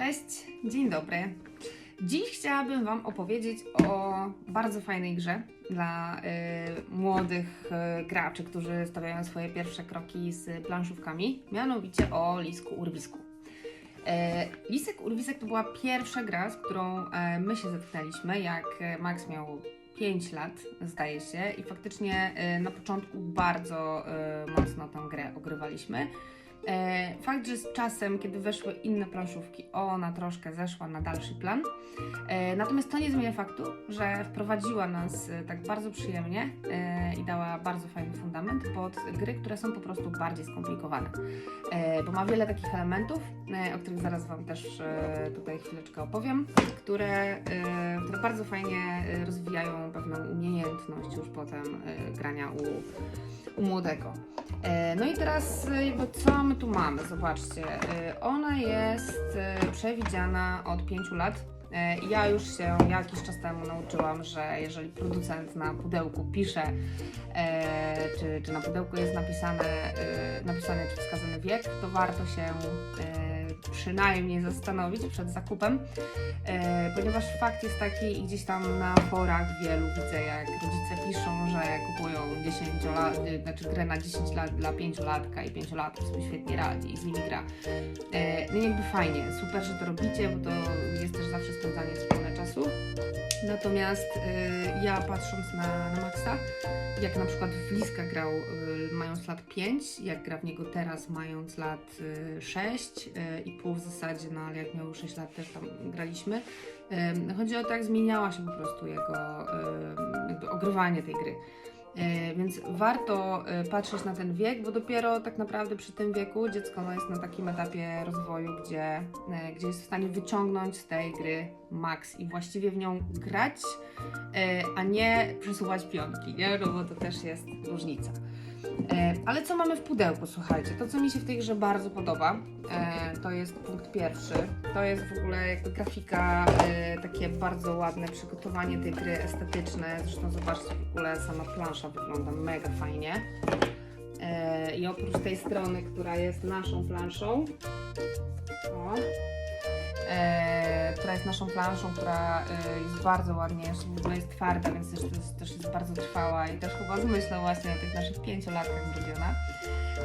Cześć, dzień dobry. Dziś chciałabym Wam opowiedzieć o bardzo fajnej grze dla y, młodych y, graczy, którzy stawiają swoje pierwsze kroki z planszówkami, mianowicie o Lisku Urwisku. E, Lisek Urwisek to była pierwsza gra, z którą e, my się zetknęliśmy, jak e, Max miał 5 lat, zdaje się, i faktycznie e, na początku bardzo mocno tę grę ogrywaliśmy. E, Fakt, że z czasem, kiedy weszły inne planszówki, ona troszkę zeszła na dalszy plan. E, Natomiast to nie zmienia faktu, że wprowadziła nas e, tak bardzo przyjemnie i dała bardzo fajny fundament pod gry, które są po prostu bardziej skomplikowane. Bo ma wiele takich elementów, o których zaraz Wam też tutaj chwileczkę opowiem, które, które bardzo fajnie rozwijają pewną umiejętność już potem grania u, u młodego. No i teraz jakby co my tu mamy? Zobaczcie, e, ona jest e, przewidziana od 5 lat. I Ja już się jakiś czas temu nauczyłam, że jeżeli producent na pudełku pisze, czy, czy na pudełku jest napisane, napisany czy wskazany wiek, to warto się przynajmniej zastanowić przed zakupem, e, ponieważ fakt jest taki i gdzieś tam na forach wielu widzę, jak rodzice piszą, że kupują 10 lat, y, znaczy grę na 10 lat dla 5-latka i 5-latek sobie świetnie radzi i z nimi gra. E, no i jakby fajnie, super, że to robicie, bo to jest też zawsze spędzanie wspólne czasu. Natomiast y, ja patrząc na, na Maxa, jak na przykład w Liska grał y, mając lat 5, jak gra w niego teraz mając lat y, 6 y, i pół w zasadzie, no ale jak miał 6 lat też tam graliśmy. Ym, Chodzi o to, jak zmieniała się po prostu jego jakby ogrywanie tej gry. Więc warto patrzeć na ten wiek, bo dopiero tak naprawdę przy tym wieku dziecko no, jest na takim etapie rozwoju, gdzie, gdzie jest w stanie wyciągnąć z tej gry maks i właściwie w nią grać, a nie przesuwać pionki, nie? No bo to też jest różnica. E, Ale co mamy w pudełku, słuchajcie? To, co mi się w tej grze bardzo podoba, e, to jest punkt pierwszy. To jest w ogóle jakby grafika, e, takie bardzo ładne przygotowanie tej gry estetyczne. Zresztą zobaczcie, w ogóle sama plansza wygląda mega fajnie. I oprócz tej strony, która jest naszą planszą, o, e, która jest naszą planszą, która e, jest bardzo ładnie, jeszcze w ogóle jest twarda, więc też, też, też jest bardzo trwała i też chyba z myślą właśnie o tych naszych pięciolatkach zrobiona.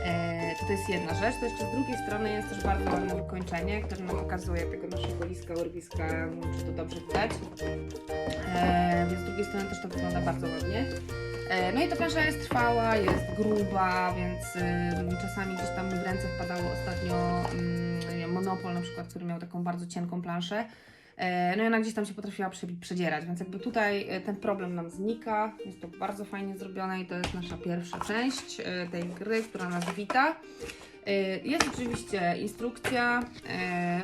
E, to, jest jedna rzecz, to jeszcze z drugiej strony jest też bardzo ładne wykończenie, które nam pokazuje tego naszego liska, urwiska, czy to dobrze widać. E, więc z drugiej strony też to wygląda bardzo ładnie. E, No i ta plansza jest trwała, jest gruba, więc y, czasami gdzieś tam w ręce wpadało ostatnio mm, Monopol na przykład, który miał taką bardzo cienką planszę. E, No i ona gdzieś tam się potrafiła przedzierać, więc jakby tutaj e, ten problem nam znika. Jest to bardzo fajnie zrobione i to jest nasza pierwsza część e, tej gry, która nas wita. E, Jest oczywiście instrukcja, e,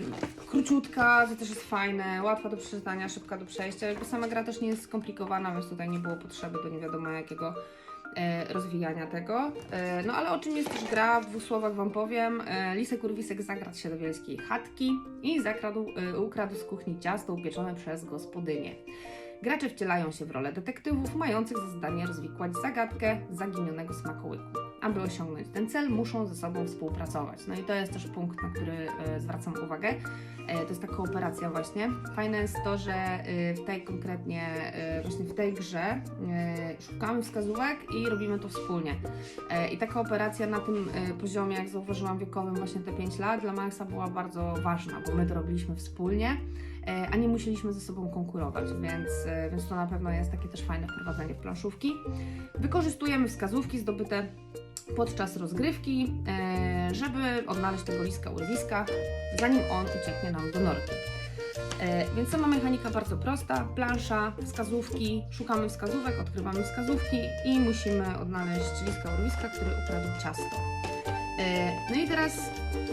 króciutka, to też jest fajne, łatwa do przeczytania, szybka do przejścia. Jakby sama gra też nie jest skomplikowana, więc tutaj nie było potrzeby do nie wiadomo jakiego e, rozwijania tego. No ale o czym jest też gra, w dwóch słowach Wam powiem. Lisek Urwisek zakradł się do wielkiej chatki i zakradł, ukradł z kuchni ciasto upieczone przez gospodynię. Gracze wcielają się w rolę detektywów mających za zadanie rozwikłać zagadkę zaginionego smakołyku. Aby osiągnąć ten cel, muszą ze sobą współpracować. No i to jest też punkt, na który e, zwracam uwagę. E, to jest ta kooperacja właśnie. Fajne jest to, że e, w tej konkretnie, właśnie w tej grze szukamy wskazówek i robimy to wspólnie. I ta kooperacja na tym poziomie, jak zauważyłam wiekowym właśnie te 5 lat, dla Maxa była bardzo ważna, bo my to robiliśmy wspólnie a nie musieliśmy ze sobą konkurować, więc, więc to na pewno jest takie też fajne wprowadzenie w planszówki. Wykorzystujemy wskazówki zdobyte podczas rozgrywki, e, żeby odnaleźć tego liska urwiska, zanim on ucieknie nam do norki. E, Więc sama mechanika bardzo prosta, plansza, wskazówki, szukamy wskazówek, odkrywamy wskazówki i musimy odnaleźć liska urwiska, który ukradł ciasto. E, No i teraz,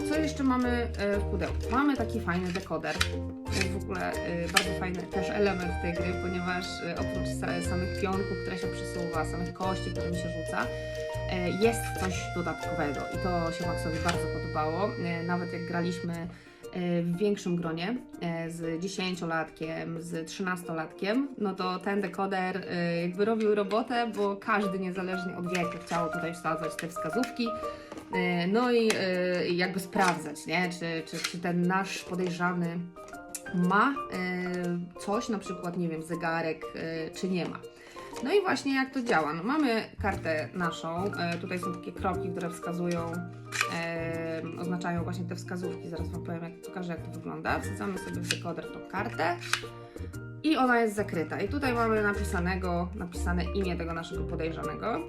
co jeszcze mamy w pudełku? Mamy taki fajny dekoder. W ogóle bardzo fajny też element tej gry, ponieważ oprócz sa- samych pionków, które się przesuwa, samych kości, którymi się rzuca, jest coś dodatkowego i to się Maxowi bardzo podobało. E, Nawet jak graliśmy e, w większym gronie e, z 10-latkiem, z 13-latkiem, no to ten dekoder e, jakby robił robotę, bo każdy niezależnie od wieku chciał tutaj wsadzać te wskazówki. E, No i e, jakby sprawdzać, nie? Czy, czy, czy ten nasz podejrzany ma e, coś, na przykład, nie wiem, zegarek, e, czy nie ma. No i właśnie jak to działa? No mamy kartę naszą, e, tutaj są takie kroki, które wskazują, e, oznaczają właśnie te wskazówki, zaraz Wam powiem, jak pokażę jak to wygląda. Wsadzamy sobie w dekoder tą kartę i ona jest zakryta. I tutaj mamy napisanego, napisane imię tego naszego podejrzanego.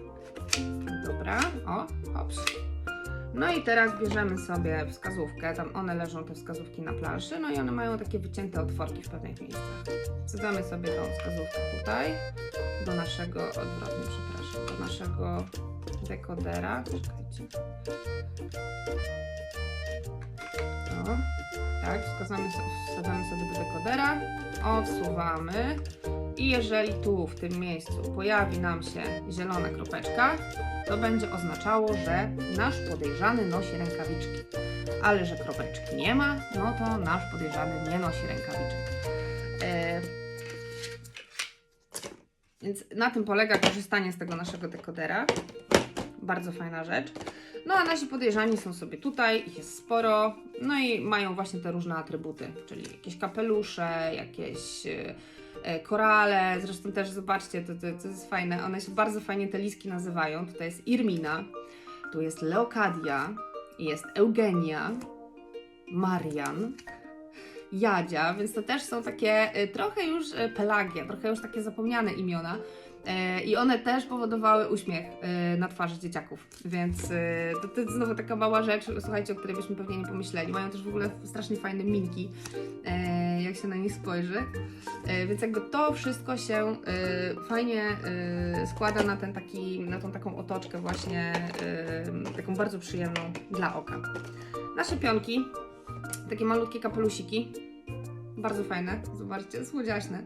Dobra, o, hops. No i teraz bierzemy sobie wskazówkę, tam one leżą, te wskazówki na planszy, no i one mają takie wycięte otworki w pewnych miejscach. Wsadzamy sobie tą wskazówkę tutaj, do naszego, odwrotnie przepraszam, do naszego dekodera. Czekajcie. O, tak, wskazamy, wsadzamy sobie do dekodera, o, wsuwamy i jeżeli tu w tym miejscu pojawi nam się zielona kropeczka, to będzie oznaczało, że nasz podejrzany nosi rękawiczki. Ale że kropeczki nie ma, no to nasz podejrzany nie nosi rękawiczek. E, Więc na tym polega korzystanie z tego naszego dekodera. Bardzo fajna rzecz. No a nasi podejrzani są sobie tutaj, ich jest sporo, no i mają właśnie te różne atrybuty, czyli jakieś kapelusze, jakieś e, e, korale, zresztą też zobaczcie, to, to, to jest fajne, one się bardzo fajnie te liski nazywają. Tutaj jest Irmina, tu jest Leokadia, jest Eugenia, Marian, Jadzia, więc to też są takie y, trochę już Pelagia, trochę już takie zapomniane imiona. E, I one też powodowały uśmiech y, na twarzy dzieciaków, więc y, to, to jest znowu taka mała rzecz, słuchajcie, o której byśmy pewnie nie pomyśleli. Mają też w ogóle strasznie fajne minki, e, jak się na nich spojrzy. E, Więc jakby to wszystko się fajnie składa na ten taki, na tą taką otoczkę właśnie, taką bardzo przyjemną dla oka. Nasze pionki, takie malutkie kapelusiki, bardzo fajne, zobaczcie, słodziaśne.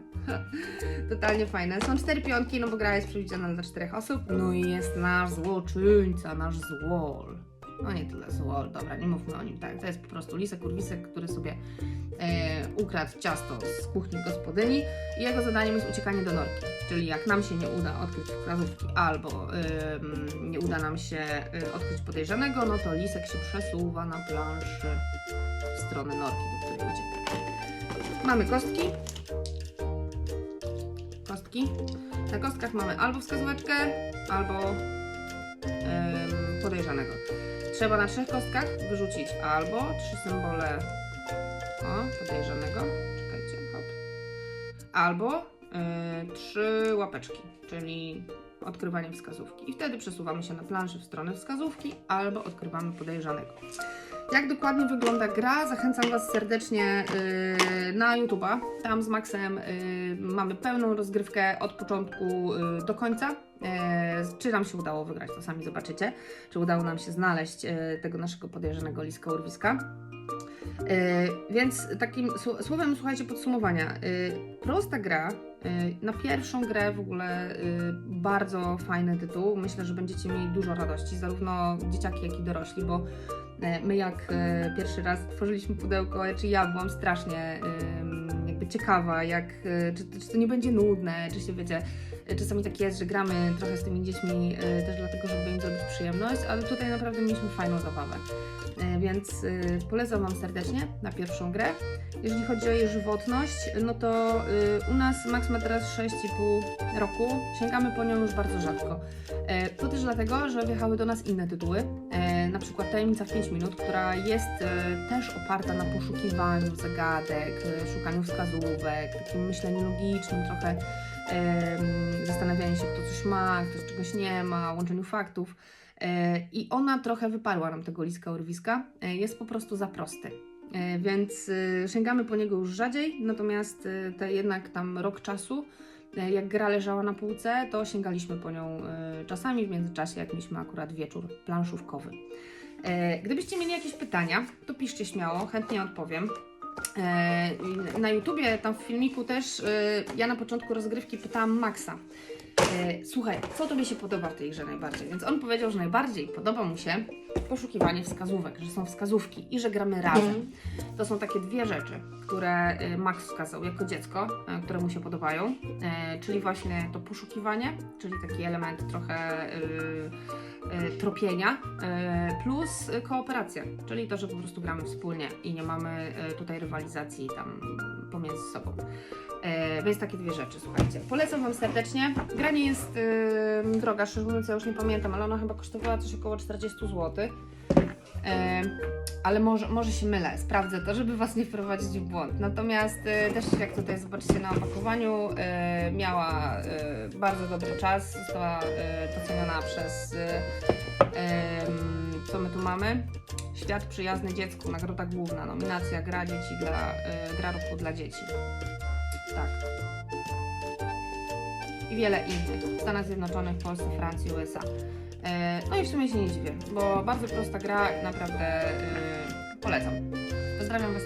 Totalnie fajne. Są cztery pionki, no bo gra jest przewidziana dla czterech osób. No i jest nasz złoczyńca, nasz złol. No nie tyle złol, dobra, nie mówmy o nim tak. To jest po prostu lisek, urwisek, który sobie e, ukradł ciasto z kuchni gospodyni i jego zadaniem jest uciekanie do norki. Czyli jak nam się nie uda odkryć wskazówki albo nie uda nam się y, odkryć podejrzanego, no to lisek się przesuwa na planszy w stronę norki, do której ucieka. Mamy kostki. Kostki. Na kostkach mamy albo wskazóweczkę, albo ym, podejrzanego. Trzeba na trzech kostkach wyrzucić albo trzy symbole o, podejrzanego. Czekajcie, hop. Albo y, trzy łapeczki, czyli odkrywanie wskazówki. I wtedy przesuwamy się na planszy w stronę wskazówki albo odkrywamy podejrzanego. Jak dokładnie wygląda gra? Zachęcam Was serdecznie y, na YouTube'a. Tam z Maxem y, mamy pełną rozgrywkę od początku y, do końca. Czy nam się udało wygrać, to sami zobaczycie. Czy udało nam się znaleźć tego naszego podejrzanego liska urwiska. Y, więc takim sł- słowem, słuchajcie, podsumowania. Y, prosta gra. y, Na pierwszą grę w ogóle bardzo fajny tytuł. Myślę, że będziecie mieli dużo radości, zarówno dzieciaki, jak i dorośli, bo my jak pierwszy raz tworzyliśmy pudełko, czy ja byłam strasznie jakby ciekawa, jak, czy, czy to nie będzie nudne, czy się wiecie, czasami tak jest, że gramy trochę z tymi dziećmi e, też dlatego, żeby im zrobić przyjemność, ale tutaj naprawdę mieliśmy fajną zabawę. E, Więc e, polecam Wam serdecznie na pierwszą grę. Jeżeli chodzi o jej żywotność, no to u nas Max ma teraz 6,5 roku. Sięgamy po nią już bardzo rzadko. To też dlatego, że wjechały do nas inne tytuły, na przykład Tajemnica w 5 minut, która jest też oparta na poszukiwaniu zagadek, szukaniu wskazówek, takim myśleniu logicznym, trochę em, zastanawianiu się, kto coś ma, kto czegoś nie ma, łączeniu faktów. E, I ona trochę wyparła nam tego liska urwiska. E, Jest po prostu za prosty. E, Więc y, sięgamy po niego już rzadziej, natomiast y, te jednak tam rok czasu, jak gra leżała na półce, to sięgaliśmy po nią czasami w międzyczasie, jak mieliśmy akurat wieczór planszówkowy. Gdybyście mieli jakieś pytania, to piszcie śmiało, chętnie odpowiem. E, Na YouTubie, tam w filmiku też, y, ja na początku rozgrywki pytałam Maxa, E, Słuchaj, co tobie się podoba w tej grze najbardziej? Więc on powiedział, że najbardziej podoba mu się poszukiwanie wskazówek, że są wskazówki i że gramy razem. To są takie dwie rzeczy, które Max wskazał jako dziecko, które mu się podobają, czyli właśnie to poszukiwanie, czyli taki element trochę tropienia, plus kooperacja, czyli to, że po prostu gramy wspólnie i nie mamy tutaj rywalizacji tam pomiędzy sobą. E, Więc takie dwie rzeczy, słuchajcie. Polecam Wam serdecznie. Gra nie jest droga, szczerze mówiąc, ja już nie pamiętam, ale ona chyba kosztowała coś około 40 zł. E, ale może, może się mylę, sprawdzę to, żeby Was nie wprowadzić w błąd. Natomiast e, też jak tutaj zobaczycie na opakowaniu, e, miała e, bardzo dobry czas, została e, doceniona przez, co my tu mamy? Świat przyjazny dziecku, nagroda główna, nominacja gra dzieci dla, e, gra roku dla dzieci. Tak. I wiele innych. W Stanach Zjednoczonych, Polsce, Francji, USA. E, No i w sumie się nie dziwię, bo bardzo prosta gra, naprawdę e, polecam. Pozdrawiam Was.